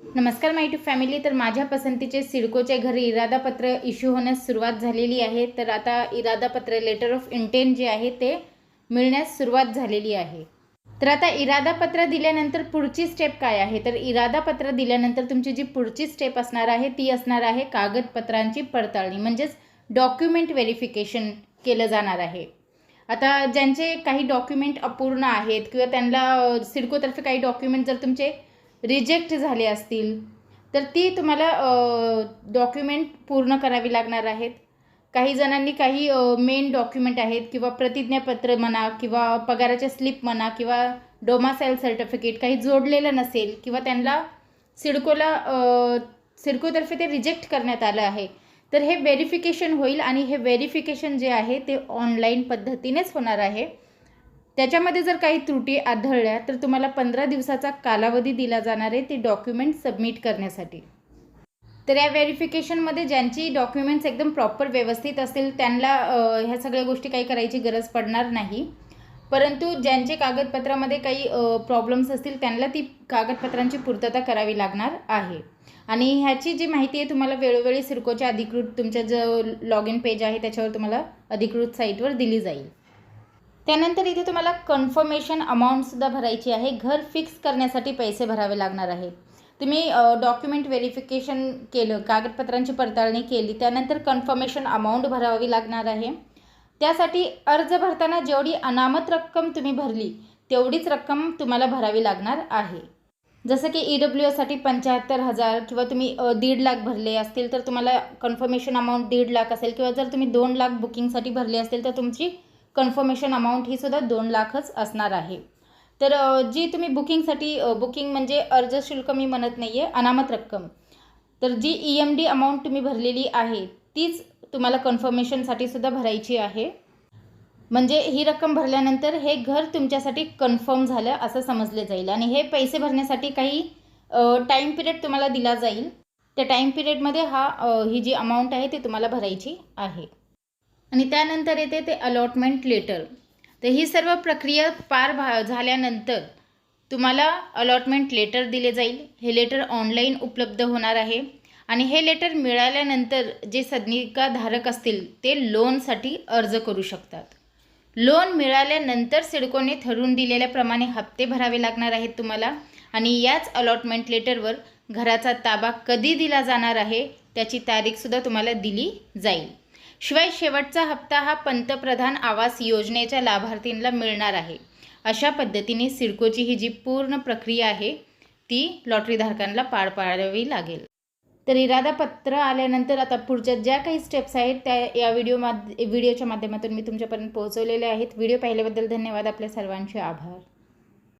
नमस्कार माय tube family तर माझ्या पसंतीचे सिडकोचे घरी इरादापत्र इश्यू होण्यास सुरुवात झालेली आहे. तर आता इरादापत्र लेटर ऑफ इंटेंट जे आहे ते मिळण्यास सुरुवात झालेली आहे. तर आता इरादापत्र दिल्यानंतर पुढची स्टेप काय आहे? तर इरादापत्र दिल्यानंतर तुमची जी पुढची स्टेप असणार आहे ती असणार आहे कागदपत्रांची पडताळणी म्हणजेच डॉक्युमेंट व्हेरिफिकेशन केलं जाणार आहे. आता ज्यांचे काही डॉक्युमेंट अपूर्ण आहेत किंवा त्यांना सिडकोतर्फे काही डॉक्युमेंट जर तुमचे रिजेक्ट झाले असतील तर ती तुम्हाला डॉक्युमेंट पूर्ण करावी लागणार आहेत. काही जणांनी काही मेन डॉक्युमेंट आहेत किंवा प्रतिज्ञापत्र म्हणा किंवा पगाराच्या स्लिप म्हणा किंवा डोमासाईल सर्टिफिकेट काही जोडलेलं नसेल किंवा त्यांना सिडकोला सिडकोतर्फे ते रिजेक्ट करण्यात आलं आहे तर हे व्हेरिफिकेशन होईल आणि हे व्हेरिफिकेशन जे आहे ते ऑनलाईन पद्धतीनेच होणार आहे. त्याच्यामध्ये जर काही त्रुटी आढळल्या तर तुम्हाला पंधरा दिवसाचा कालावधी दिला जाणार आहे ते डॉक्युमेंट सबमिट करण्यासाठी. तर या व्हेरिफिकेशनमध्ये ज्यांची डॉक्युमेंट्स एकदम प्रॉपर व्यवस्थित असतील त्यांना ह्या सगळ्या गोष्टी काही करायची गरज पडणार नाही. परंतु ज्यांचे कागदपत्रामध्ये काही प्रॉब्लेम्स असतील त्यांना ती कागदपत्रांची पूर्तता करावी लागणार आहे. आणि ह्याची जी माहिती आहे तुम्हाला वेळोवेळी सिडकोच्या अधिकृत तुमच्या जो लॉग इन पेज आहे त्याच्यावर तुम्हाला अधिकृत साईटवर दिली जाईल. त्यानंतर इथे तुम्हाला कन्फर्मेशन अमाऊंटसुद्धा भरायची आहे. घर फिक्स करण्यासाठी पैसे भरावे लागणार आहे. तुम्ही डॉक्युमेंट व्हेरिफिकेशन केलं कागदपत्रांची पडताळणी केली त्यानंतर कन्फर्मेशन अमाऊंट भरावी लागणार आहे. त्यासाठी अर्ज भरताना जेवढी अनामत रक्कम तुम्ही भरली तेवढीच रक्कम तुम्हाला भरावी लागणार आहे. जसं की ई डब्ल्यू एसाठी पंच्याहत्तर हजार किंवा तुम्ही दीड लाख भरले असतील तर तुम्हाला कन्फर्मेशन अमाऊंट दीड लाख असेल किंवा जर तुम्ही दोन लाख बुकिंगसाठी भरले असतील तर तुमची कन्फर्मेशन अमाऊंट ही सुद्धा दोन लाखच असणार आहे. तर जी तुम्ही बुकिंगसाठी बुकिंग म्हणजे अर्ज शुल्क मी म्हणत नाही आहे अनामत रक्कम. तर जी ई एम डी अमाऊंट तुम्ही भरलेली आहे तीच तुम्हाला कन्फर्मेशनसाठी सुद्धा भरायची आहे. म्हणजे ही रक्कम भरल्यानंतर हे घर तुमच्यासाठी कन्फर्म झालं असं समजले जाईल. आणि हे पैसे भरण्यासाठी काही टाईम पिरियड तुम्हाला दिला जाईल. त्या टाईम पिरियडमध्ये हा ही जी अमाऊंट आहे ती तुम्हाला भरायची आहे. आणि त्यानंतर येते ते अलॉटमेंट लेटर तर ही सर्व प्रक्रिया पार भा झाल्यानंतर तुम्हाला अलॉटमेंट लेटर दिले जाईल. हे लेटर ऑनलाईन उपलब्ध होणार आहे. आणि हे लेटर मिळाल्यानंतर जे सदनिका धारक असतील ते लोनसाठी अर्ज करू शकतात. लोन मिळाल्यानंतर सिडकोने ठरवून दिलेल्याप्रमाणे हप्ते भरावे लागणार आहेत तुम्हाला. आणि याच अलॉटमेंट लेटरवर घराचा ताबा कधी दिला जाणार आहे त्याची तारीखसुद्धा तुम्हाला दिली जाईल. शिवाय शेवटचा हप्ता हा पंतप्रधान आवास योजनेच्या लाभार्थींना मिळणार आहे. अशा पद्धतीने सिडकोची ही जी पूर्ण प्रक्रिया आहे ती लॉटरीधारकांना पार पाडावी लागेल. तर इरादा पत्र आल्यानंतर आता पुढच्या ज्या काही स्टेप्स आहेत त्या या व्हिडिओ माध व्हिडिओच्या माध्यमातून मी तुमच्यापर्यंत पोहोचवलेल्या आहेत. व्हिडिओ पाहिल्याबद्दल धन्यवाद. आपल्या सर्वांचे आभार.